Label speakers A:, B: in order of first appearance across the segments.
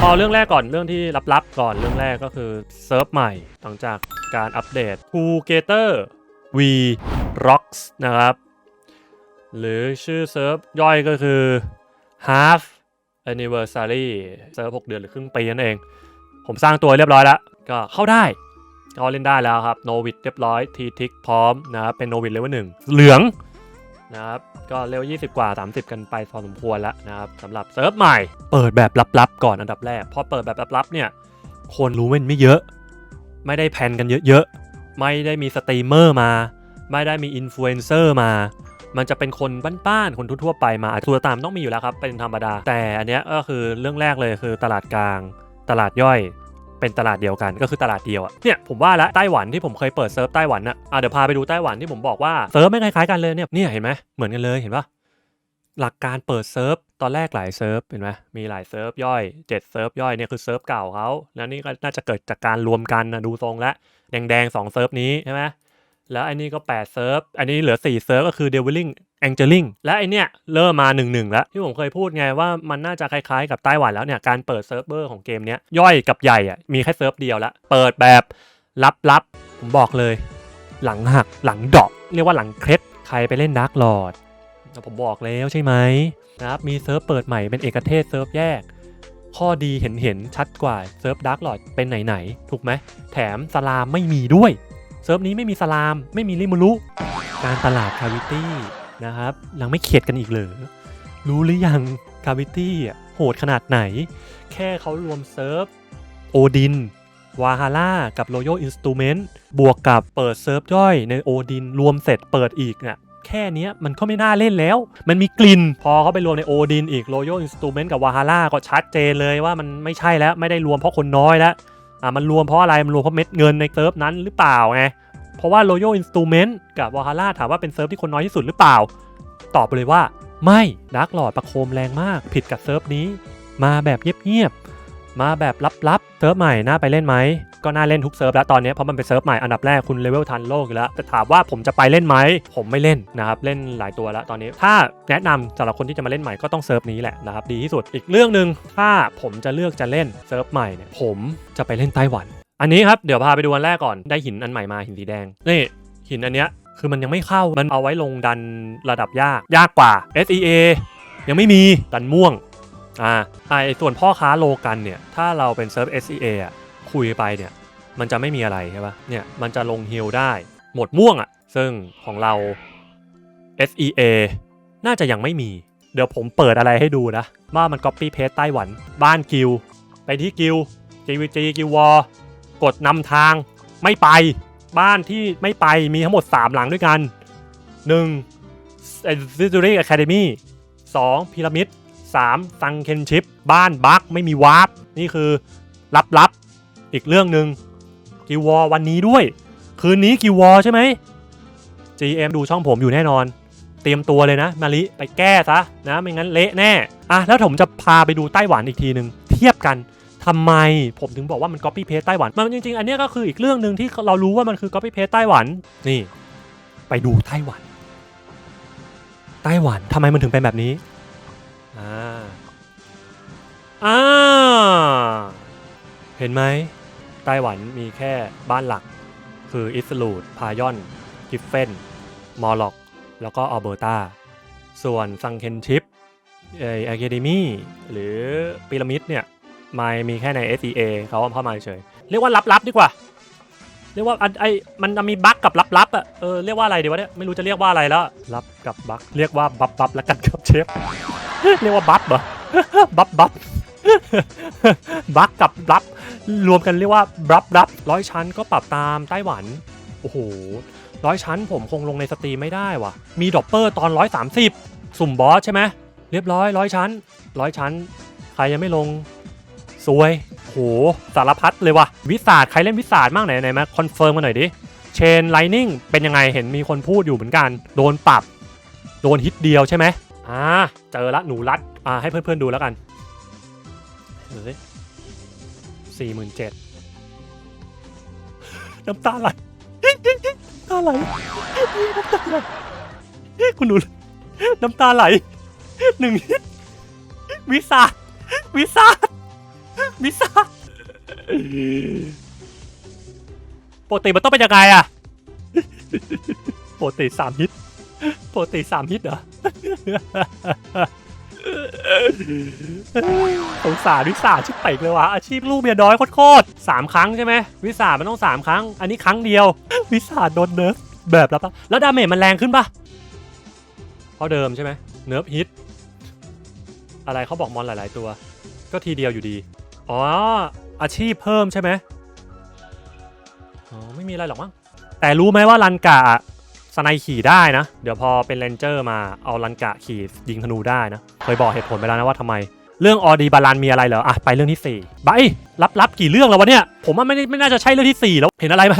A: พอเรื่องแรกก่อนเรื่องที่ลับๆก่อนเรื่องแรกก็คือเซิร์ฟใหม่หลังจากการอัปเดต Together V Rocks นะครับ หรือชื่อเซิร์ฟย่อยก็คือ Half Anniversary เซิร์ฟ6เดือนหรือครึ่งปีนั่นเอง ผมสร้างตัวเรียบร้อยแล้ว ก็เข้าได้ก็เล่นได้แล้วครับโนวิดเรียบร้อยทีทิกพร้อมนะครับเป็นโนวิดเลเวลหนึ่งเหลือง นะครับก็เลเว20 กว่า 30 กันไปพอสมควรแล้วนะครับสำหรับเซิร์ฟใหม่ เปิดแบบลับๆ ก่อนอันดับแรกพอเปิดแบบลับๆเนี่ยคนรู้มันไม่เยอะ ไม่ได้แพนกันเยอะๆ ไม่ได้มีสตรีมเมอร์มา ไม่ได้มีอินฟลูเอนเซอร์มา มันจะเป็นคนบ้านๆ คนทั่วๆไปมาตัวตามต้องมีอยู่แล้วครับ เป็นธรรมดา แต่อันเนี้ยก็คือเรื่องแรกเลยคือตลาดกลาง ตลาดย่อย เป็นตลาดเดียวกันก็คือตลาดเดียวอะเนี่ยผมว่าแล้วไต้หวันที่ผมเคยเปิดเซิร์ฟไต้หวันอะอะเดี๋ยวพาไปดูไต้หวันที่ผมบอกว่าเซิร์ฟไม่คล้ายๆกันเลยเนี่ยเนี่ยเห็นไหมเหมือนกันเลยเห็นปะหลักการเปิดเซิร์ฟตอนแรกหลายเซิร์ฟเห็นไหมมีหลายเซิร์ฟย่อยเจ็ดเซิร์ฟย่อยเนี่ยคือเซิร์ฟเก่าเขาแล้วนี่ก็น่าจะเกิดจากการรวมกันนะดูทรงแล้วแดงๆสองเซิร์ฟนี้ใช่ไหม แล้วอันนี้ก็8เซิร์ฟ อันนี้เหลือ 4 เซิร์ฟก็คือ d e v i l i n g Angeling และไอเนี้ยเริ่มมา1นึแล้ว ที่ผมเคยพูดไงว่ามันน่าจะคล้ายๆกับไต้หวันแล้วเนี่ย การเปิดเซิร์ฟเวอร์ของเกมเนี้ยย่อยกับใหญ่อะมีแค่เซิร์ฟเดียวละ เปิดแบบลับๆ ผมบอกเลย หลังหักหลังดอกเรียกว่าหลังเคล็ดใครไปเล่นดาร์กลอร์ดผมบอกแล้วใช่ไหมนะครับมีเซิร์ฟเปิดใหม่เป็นเอกเทศเซิร์ฟแยกข้อดีเห็นเห็นๆชัดกว่าเซิร์ฟดาร์กลอดเป็นไหน ๆ ถูกไหม แถมสลามไม่มีด้วย เซิร์ฟนี้ไม่มีสลาม ไม่มีริมุรุการตลาดคาวิตี้นะครับยังไม่เข็ดกันอีกเหรอรู้หรือยังคาวิตี้โหดขนาดไหน แค่เขารวมเซิร์ฟโอดินวาฮาร่ากับ Royal Instrument บวกกับเปิดเซิร์ฟย่อยในโอดินรวมเสร็จเปิดอีกเนี่ยแค่เนี้ยมันก็ไม่น่าเล่นแล้ว มันมีกลิ่น พอเขาไปรวมในโอดินอีก Royal Instrument กับวาฮาร่าก็ชัดเจนเลยว่ามันไม่ใช่แล้ว ไม่ได้รวมเพราะคนน้อยแล้ว อ่ามันรวมเพราะอะไร มันรวมเพราะเม็ดเงินในเซิร์ฟนั้นหรือเปล่าไง เพราะว่า Royal Instrument กับ Valhalla ถามว่าเป็นเซิร์ฟที่คนน้อยที่สุดหรือเปล่า ตอบไปเลยว่า ไม่ดักหลอดประโคมแรงมาก ผิดกับเซิร์ฟนี้ มาแบบเงียบๆ มาแบบลับๆเซิร์ฟใหม่น่าไปเล่นไหมก็น่าเล่นทุกเซิร์ฟแล้วตอนนี้เพราะมันเป็นเซิร์ฟใหม่อันดับแรกคุณเลเวลทันโลกอยู่แล้วแต่ถามว่าผมจะไปเล่นไหมผมไม่เล่นนะครับเล่นหลายตัวแล้วตอนนี้ ถ้าแนะนำสำหรับคนที่จะมาเล่นใหม่ก็ต้องเซิร์ฟนี้แหละนะครับดีที่สุดอีกเรื่องหนึ่งถ้าผมจะเลือกจะเล่นเซิร์ฟใหม่เนี่ยผมจะไปเล่นไต้หวัน อันนี้ครับเดี๋ยวพาไปดูอันแรกก่อนได้หินอันใหม่มาหินสีแดงนี่หินอันเนี้ยคือมันยังไม่เข้ามันเอาไว้ลงดันระดับยากยากกว่า SEA ยังไม่มีดันม่วง อ่าไอส่วนพ่อค้าโลกันเนี่ย ถ้าเราเป็นเซิร์ฟ SEA อะคุยไปเนี่ย มันจะไม่มีอะไรใช่ปะเนี่ย มันจะลงฮิลได้ หมดม่วงอะ ซึ่งของเรา SEA น่าจะยังไม่มี เดี๋ยวผมเปิดอะไรให้ดูนะ ว่ามัน copy paste ไต้หวัน บ้านกิลไปที่กิล GVG กิลวอกดนำทาง ไม่ไป บ้านที่ไม่ไปมีทั้งหมด 3 หลังด้วยกัน 1. s i t u r y Academy 2. พีระมิด 3. ซังเคนชิป บ้านบักไม่มีวาร์ปนี่คือลับๆ อีกเรื่องหนึ่งกิววอวันนี้ด้วย คืนนี้กิววอใช่ไหม GM ดูช่องผมอยู่แน่นอน เตรียมตัวเลยนะมาลิไปแก้ซะนะไม่งั้นเละแน่อะแล้วผมจะพาไปดูไต้หวันอีกทีหนึ่งเทียบกันทำไมผมถึงบอกว่ามัน copy paste ไต้หวัน มันจริง ๆ อันนี้ก็คืออีกเรื่องหนึ่งที่เรารู้ว่ามันคือ copy paste ไต้หวัน นี่ ไปดูไต้หวัน ไต้หวันทำไมมันถึงเป็นแบบนี้ อ่าอ่าเห็นไหมไต้หวันมีแค่บ้านหลัก คืออิสลูดพายอน กิฟเฟน มอลล็อก แล้วก็อัลเบอร์ตา ส่วนซังเคนชิปเออะคเดมี่หรือพีระมิดเนี่ยไม่มีแค่ใน SEA เขาเอาเข้ามาเฉย เรียกว่าลับๆดีกว่า เรียกว่าอันไอมันมีบั๊กกับลับๆอะเออเรียกว่าอะไรดีวะเนี่ยไม่รู้จะเรียกว่าอะไรแล้ว ลับกับบั๊กเรียกว่าบับบับแล้วกันครับเชฟ เรียกว่าบัฟเหรอ บับบับบั๊กกับลับรวมกันเรียกว่าบับลับร้อยชั้นก็ปรับตามไต้หวัน โอ้โหร้อยชั้นผมคงลงในสตรีมไม่ได้ว่ะ มีดอปเปอร์ตอนร้อยสามสิบสุ่มบอสใช่ไหมเรียบร้อยร้อยชั้นร้อยชั้น ใครยังไม่ลงสวยโหสารพัดเลยว่ะวิสาดใครเล่นวิสาดบ้างไหนไหนมาคอนเฟิร์มกันหน่อยดิเชนไลนิ่งเป็นยังไงเห็นมีคนพูดอยู่เหมือนกัน โดนปรับ โดนฮิตเดียวใช่ไหม อ่าเจอละหนูรัดอ่าให้เพื่อนๆดูแล้วกันดูสิสี่หมื่นเจ็ดน้ำตาไหลน้ำตาไหลน้ำตาไหลคุณหนูน้ำตาไหลหนึ่งวิสาวิสาวิซาปกติมันต้องเป็นยังไงอะปกติสามฮิต ปกติสามฮิตเหรอสงสารวิสาชิบเป่งเลยว่ะอาชีพลูกเมียน้อยโคตรๆสามครั้งใช่ไหมวิสามันต้องสามครั้ง อันนี้ครั้งเดียว วิสาโดนเนิร์ฟแบบแล้วปะแล้วดาเมจมันแรงขึ้นปะเพราะเดิมใช่ไหมเนิร์ฟฮิตอะไรเขาบอกมอนหลาย ๆ ตัว ก็ทีเดียวอยู่ดี อ๋อ อาชีพเพิ่มใช่ไหมอ๋อไม่มีอะไรหรอกมั้งแต่รู้ไหมว่าลันกะ สไนขี่ได้นะ เดี๋ยวพอเป็นเรนเจอร์มาเอาลันกะขี่ยิงธนูได้นะ เคยบอกเหตุผลไปแล้วนะว่าทำไม เรื่องออดีบาลานมีอะไรเหรออะไปเรื่องที่4ใบรับรับกี่เรื่องแล้ววะเนี่ย ผมว่าไม่ไม่น่าจะใช่เรื่องที่ 4 แล้วเห็นอะไรไหม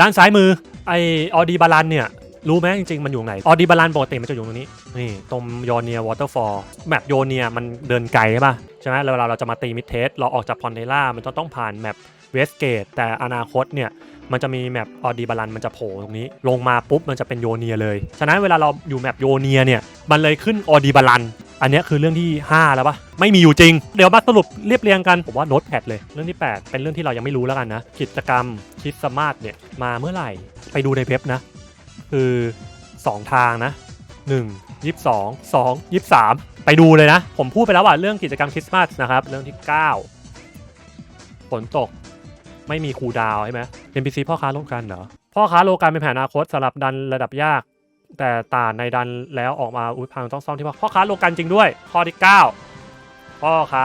A: ด้านซ้ายมือไอออดีบาลานเนี่ยรู้ไหมจริงๆ มันอยู่ไหน ออดีบาลานปกติมันจะอยู่ตรงนี้ นี่ ตรงโยเนียวอเตอร์ฟอลแมปโยเนียมันเดินไกลใช่ปะใช่ไหมแล้วเวลาเราจะมาตีมิดเทส เราออกจากพอนเทล่า มันจะต้องผ่านแมปเวสเกต แต่อนาคตเนี่ย มันจะมีแมปออดีบาลันมันจะโผล่ตรงนี้ ลงมาปุ๊บมันจะเป็นโยเนียเลย ฉะนั้นเวลาเราอยู่แมปโยเนียเนี่ยมันเลยขึ้นออดีบาลันอันนี้คือเรื่องที่ 5 แล้วปะไม่มีอยู่จริง เดี๋ยวมาสรุปเรียบเรียงกันผมว่าโน้ตแพดเลย เรื่องที่ 8 เป็นเรื่องที่เรายังไม่รู้แล้วกันนะ กิจกรรมคริดสต์มาสเนี่ยมาเมื่อไหร่ไปดูในเว็บนะ คือ 2 ทางนะ 1 22 2 23 ไปดูเลยนะ ผมพูดไปแล้วว่าเรื่องกิจกรรมคริสต์มาสนะครับ เรื่องที่ 9 ฝนตก ไม่มีคูดาวใช่ไหม NPC พ่อค้าโลกันเหรอ พ่อค้าโลกันเป็นแผนอนาคตสำหรับดันระดับยาก แต่ตาในดันแล้วออกมาอุ้ยพังต้องซ่อมที่พ่อพ่อค้าโลกันจริงด้วย ข้อที่ 9 พ่อค้า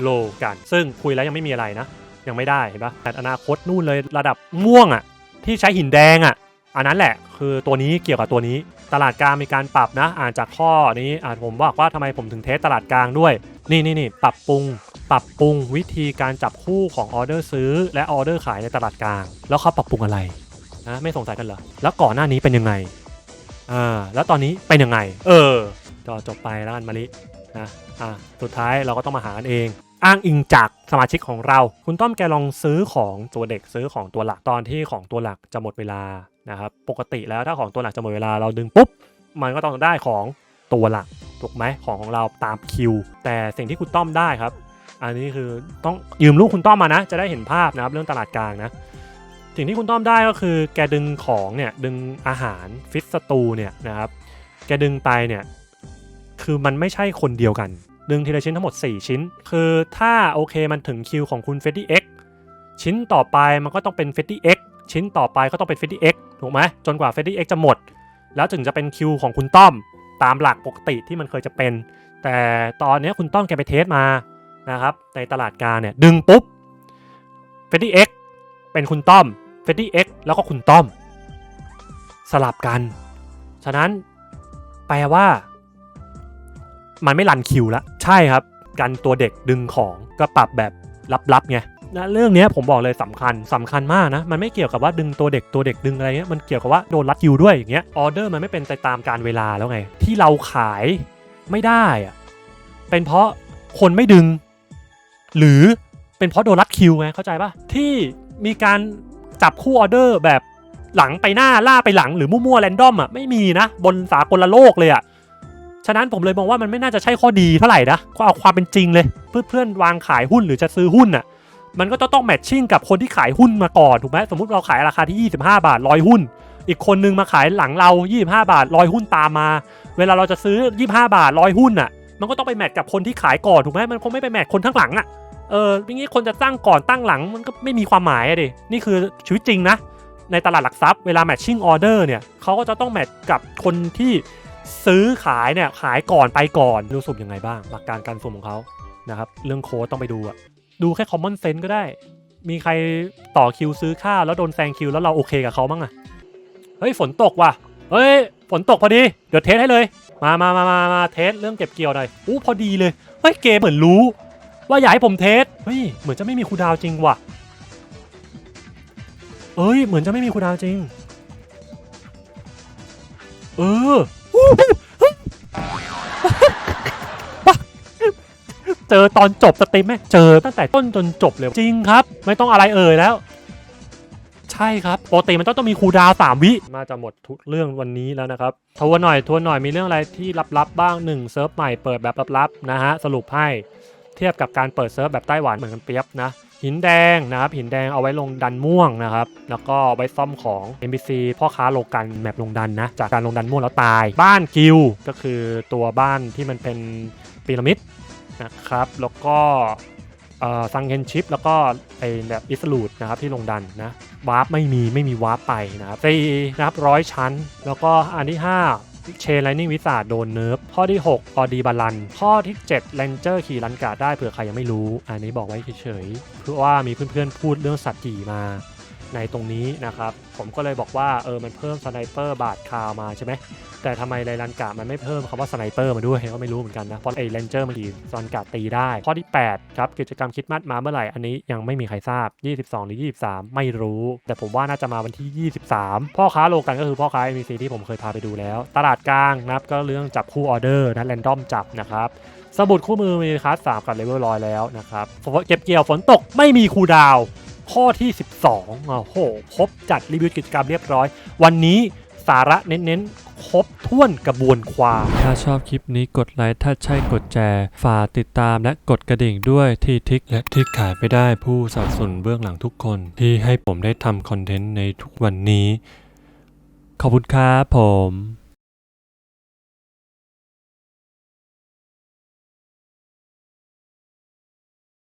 A: โลกัน ซึ่งคุยแล้วยังไม่มีอะไรนะ ยังไม่ได้เห็นปะแต่อนาคตนู่นเลยระดับม่วงอะ่ะที่ใช้หินแดงอะ่ะอันนั้นแหละคือตัวนี้เกี่ยวกับตัวนี้ตลาดกลางมีการปรับนะ อ่านจากข้อนี้อ่านผมบอกว่าทำไมผมถึงเทสตลาดกลางด้วย นี่นี่นี่ปรับปรุง ปรับปรุงวิธีการจับคู่ของออเดอร์ซื้อ และออเดอร์ขายในตลาดกลาง แล้วเขาปรับปรุงอะไรนะไม่สงสัยกันเหรอแล้วก่อนหน้านี้เป็นยังไงอ่าแล้วตอนนี้เป็นยังไง เออก็จบไปแล้วกันมาลินะอ่าสุดท้ายเราก็ต้องมาหากันเอง อ้างอิงจากสมาชิกของเรา คุณต้อมแกลองซื้อของตัวเด็กซื้อของตัวหลักตอนที่ของตัวหลักจะหมดเวลานะครับปกติแล้วถ้าของตัวหลักจะหมดเวลาเราดึงปุ๊บมันก็ต้องได้ของตัวหลักถูกไหมของของเราตามคิว แต่สิ่งที่คุณต้อมได้ครับ อันนี้คือต้องยืมลูกคุณต้อมมานะ จะได้เห็นภาพนะครับเรื่องตลาดกลางนะสิ่งที่คุณต้อมได้ก็คือแกดึงของเนี่ยดึงอาหารฟิตสตูเนี่ยนะครับแกดึงไปเนี่ยคือมันไม่ใช่คนเดียวกัน ดึงทีละชิ้นทั้งหมด 4 ชิ้น คือถ้าโอเคมันถึงคิวของคุณเฟดดี้เอ็กชิ้นต่อไปมันก็ต้องเป็นเฟดดี้เอ็กชิ้นต่อไปก็ต้องเป็นเฟดดี้เอ็กถูกไหมจนกว่าเฟดดี้เอ็กจะหมด แล้วถึงจะเป็นคิวของคุณต้อมตามหลักปกติที่มันเคยจะเป็น แต่ตอนนี้คุณต้อมแกไปเทสมา นะครับในตลาดกาเนี่ยดึงปุ๊บเฟดดี้เอ็กเป็นคุณต้อมเฟดดี้เอ็กแล้วก็คุณต้อม สลับกัน ฉะนั้นแปลว่า มันไม่รันคิวแล้วใช่ครับ กันตัวเด็กดึงของก็ปรับแบบลับๆไงนะเรื่องนี้ผมบอกเลยสำคัญสำคัญมากนะ มันไม่เกี่ยวกับว่าดึงตัวเด็กตัวเด็กดึงอะไรเงี้ยมันเกี่ยวกับว่าโดนรัดคิวด้วยอย่างเงี้ยออเดอร์มันไม่เป็นไปตามการเวลาแล้วไง ที่เราขายไม่ได้อะเป็นเพราะคนไม่ดึง หรือเป็นเพราะโดนรัดคิวไงเข้าใจปะที่มีการจับคู่ออเดอร์แบบหลังไปหน้าล่าไปหลังหรือมั่วๆแรนดอมอะไม่มีนะ บนสากลโลกเลยอะฉะนั้นผมเลยมองว่ามันไม่น่าจะใช่ข้อดีเท่าไหร่นะก็เอาความเป็นจริงเลย เพื่อนเพื่อนๆวางขายหุ้นหรือจะซื้อหุ้นอะมันก็ต้องแมทชิ่งกับคนที่ขายหุ้นมาก่อนถูกไหมสมมติเราขายราคาที่ 25 บาทร้อยหุ้น อีกคนนึงมาขายหลังเรา 25 บาทร้อยหุ้นตามมา เวลาเราจะซื้อ 25 บาทร้อยหุ้นอะ มันก็ต้องไปแมทกับคนที่ขายก่อนถูกไหมมันคงไม่ไปแมทคนข้างหลังอะเอออย่างนี้คนจะตั้งก่อนตั้งหลังมันก็ไม่มีความหมายอะดินี่คือชีวิตจริงนะ ในตลาดหลักทรัพย์เวลาแมทชิ่งออเดอร์เนี่ยเขาก็จะต้องแมทกับคนที่ซื้อขายเนี่ยขายก่อนไปก่อนรู้สึกยังไงบ้าง หลักการการสุ่มของเขานะครับเรื่องโค้ดต้องไปดูอะดูแค่ common sense ก็ได้ มีใครต่อคิวซื้อข้าวแล้วโดนแซงคิวแล้วเราโอเคกับเขาบ้างอะเฮ้ยฝนตกว่ะเฮ้ย ฝนตกพอดี เดี๋ยวเทสให้เลย มามามามามาเทสเรื่องเก็บเกี่ยวหน่อยอู้พอดีเลย เฮ้ยเกมเหมือนรู้ ว่าอยากให้ผมเทส เฮ้ยเหมือนจะไม่มีคูดาวจริงว่ะ เอ้ยเหมือนจะไม่มีคูดาวจริง เออเจอตอนจบสตรีมไหมเจอตั้งแต่ต้นจนจบเลย จริงครับ ไม่ต้องอะไรเอ่ยแล้ว ช่ครับปกติมันต้องต้องมีคูดาวสามวิมาจะหมดทุกเรื่องวันนี้แล้วนะครับทวนหน่อยทวนหน่อยมีเรื่องอะไรที่ลับๆบ้างหนึ่งเซิร์ฟใหม่เปิดแบบลับๆนะฮะสรุปให้เทียบกับการเปิดเซิร์ฟแบบไต้หวันเหมือนกันเปียบนะหินแดงนะครับหินแดงเอาไว้ลงดันม่วงนะครับแล้วก็ไว้ซ่อมของ NPC พ่อค้าโลกันแมปลงดันนะจากการลงดันม่วงแล้วตาย บ้านกิลก็คือตัวบ้านที่มันเป็นพีระมิดนะครับแล้วก็ ซังเกนชิปแล้วก็ไอแบบอิสลูดนะครับที่ลงดันนะวาร์ปไม่มีไม่มีวาร์ปไปนะครับสี่นะครับร้อยชั้น แล้วก็อันที่ 5เชนไลนิ่งวิสาโดนเนิร์ฟข้อที่ 6 ออดีบาลัน ข้อที่7เลนเจอร์ขี่ลันกาได้เผื่อใครยังไม่รู้ อันนี้บอกไว้เฉยๆ เพราะว่ามีเพื่อนๆพูดเรื่องสัตว์จีมา ในตรงนี้นะครับ ผมก็เลยบอกว่าเออมันเพิ่มสไนเปอร์บาดคาวมาใช่ไหมแต่ทำไมไรลันกามันไม่เพิ่มคำว่าสไนเปอร์มาด้วยก็ไม่รู้เหมือนกันนะเพราะไอ้เ a นเจอร์มันดีสลันกาตีได้ ข้อที่ 8 ครับ กิจกรรมคิดมัดมาเมื่อไหร่ อันนี้ยังไม่มีใครทราบ 22 หรือ 23 ไม่รู้ แต่ผมว่าน่าจะมาวันที่ 23 พ่อค้าโลกันก็คือพ่อค้า MVC ที่ผมเคยพาไปดูแล้ว ตลาดกลางนะครับก็เรื่องจับคู่ออเดอร์นะแรนดอมจับนะครับสมุดคู่มือมีคลาส3กับเลเวลร้อยแล้วนะครับเก็บเกี่ยวฝนตกไม่มีคูดาว ข้อที่ 12โอ้โหครบจัดรีวิวกิจกรรมเรียบร้อย วันนี้สาระเน้นๆ ครบถ้วนกระบวนความ
B: ถ้าชอบคลิปนี้กดไลค์ ถ้าใช่กดแชร์ฝากติดตามและกดกระดิ่งด้วยที่ทิกและที่ขายไม่ได้ผู้สนับสนุนเบื้องหลังทุกคน ที่ให้ผมได้ทำคอนเทนต์ในทุกวันนี้ ขอบคุณครับผม